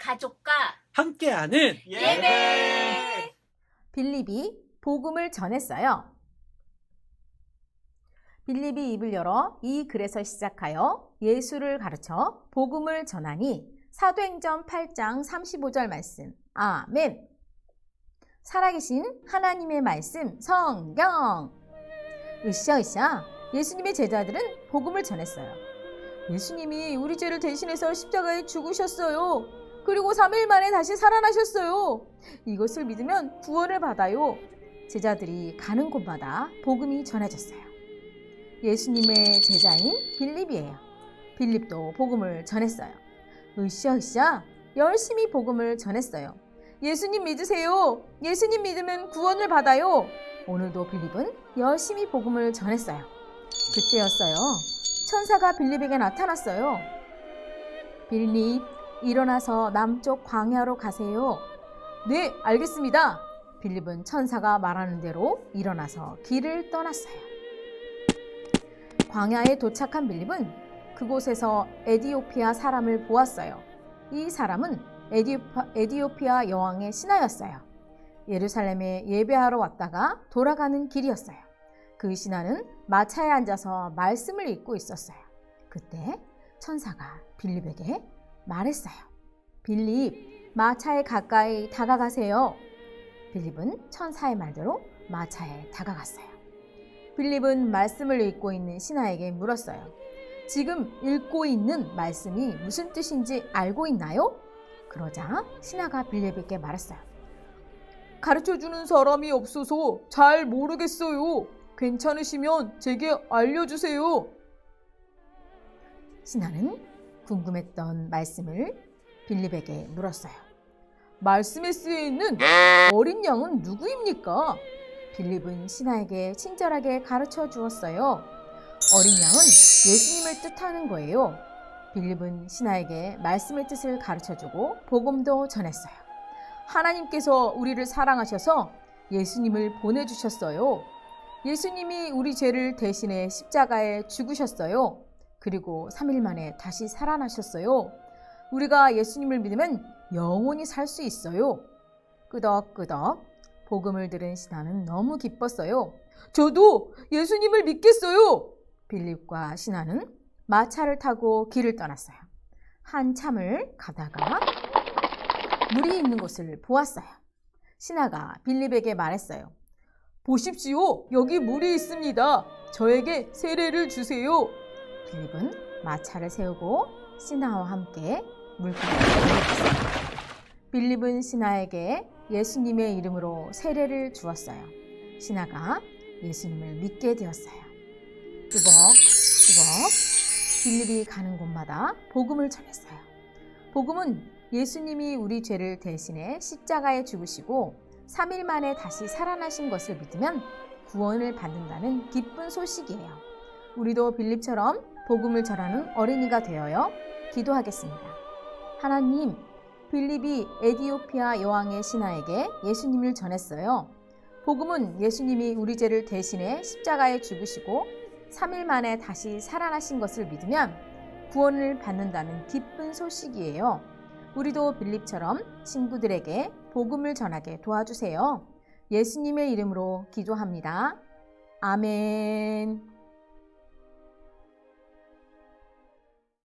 가족과 함께하는 예배. 빌립이 복음을 전했어요. 빌립이 입을 열어 이 글에서 시작하여 예수를 가르쳐 복음을 전하니 사도행전 8장 35절 말씀. 아멘. 살아계신 하나님의 말씀 성경. 으쌰으쌰 예수님의 제자들은 복음을 전했어요. 예수님이 우리 죄를 대신해서 십자가에 죽으셨어요. 그리고 3일 만에 다시 살아나셨어요. 이것을 믿으면 구원을 받아요. 제자들이 가는 곳마다 복음이 전해졌어요. 예수님의 제자인 빌립이에요. 빌립도 복음을 전했어요. 으쌰으쌰 열심히 복음을 전했어요. 예수님 믿으세요. 예수님 믿으면 구원을 받아요. 오늘도 빌립은 열심히 복음을 전했어요. 그때였어요. 천사가 빌립에게 나타났어요. 빌립, 일어나서 남쪽 광야로 가세요. 네, 알겠습니다. 빌립은 천사가 말하는 대로 일어나서 길을 떠났어요. 광야에 도착한 빌립은 그곳에서 에디오피아 사람을 보았어요. 이 사람은 에디오파, 에디오피아 여왕의 신하였어요. 예루살렘에 예배하러 왔다가 돌아가는 길이었어요. 그 신하는 마차에 앉아서 말씀을 읽고 있었어요. 그때 천사가 빌립에게 말했어요. 빌립, 마차에 가까이 다가가세요. 빌립은 천사의 말대로 마차에 다가갔어요. 빌립은 말씀을 읽고 있는 신하에게 물었어요. 지금 읽고 있는 말씀이 무슨 뜻인지 알고 있나요? 그러자 신하가 빌립에게 말했어요. 가르쳐 주는 사람이 없어서 잘 모르겠어요. 괜찮으시면 제게 알려주세요. 신하는 궁금했던 말씀을 빌립에게 물었어요. 말씀에 쓰여 있는 어린 양은 누구입니까? 빌립은 신하에게 친절하게 가르쳐 주었어요. 어린 양은 예수님을 뜻하는 거예요. 빌립은 신하에게 말씀의 뜻을 가르쳐 주고 복음도 전했어요. 하나님께서 우리를 사랑하셔서 예수님을 보내주셨어요. 예수님이 우리 죄를 대신해 십자가에 죽으셨어요. 그리고 3일 만에 다시 살아나셨어요. 우리가 예수님을 믿으면 영원히 살 수 있어요. 끄덕끄덕 복음을 들은 신하는 너무 기뻤어요. 저도 예수님을 믿겠어요. 빌립과 신하는 마차를 타고 길을 떠났어요. 한참을 가다가 물이 있는 곳을 보았어요. 신하가 빌립에게 말했어요. 보십시오. 여기 물이 있습니다. 저에게 세례를 주세요. 빌립은 마차를 세우고 신하와 함께 물가에 내렸어요. 빌립은 신하에게 예수님의 이름으로 세례를 주었어요. 신하가 예수님을 믿게 되었어요. 뚜벅 뚜벅 빌립이 가는 곳마다 복음을 전했어요. 복음은 예수님이 우리 죄를 대신해 십자가에 죽으시고 3일 만에 다시 살아나신 것을 믿으면 구원을 받는다는 기쁜 소식이에요. 우리도 빌립처럼 복음을 전하는 어린이가 되어요. 기도하겠습니다. 하나님, 빌립이 에디오피아 여왕의 신하에게 예수님을 전했어요. 복음은 예수님이 우리 죄를 대신해 십자가에 죽으시고 3일 만에 다시 살아나신 것을 믿으면 구원을 받는다는 기쁜 소식이에요. 우리도 빌립처럼 친구들에게 복음을 전하게 도와주세요. 예수님의 이름으로 기도합니다. 아멘.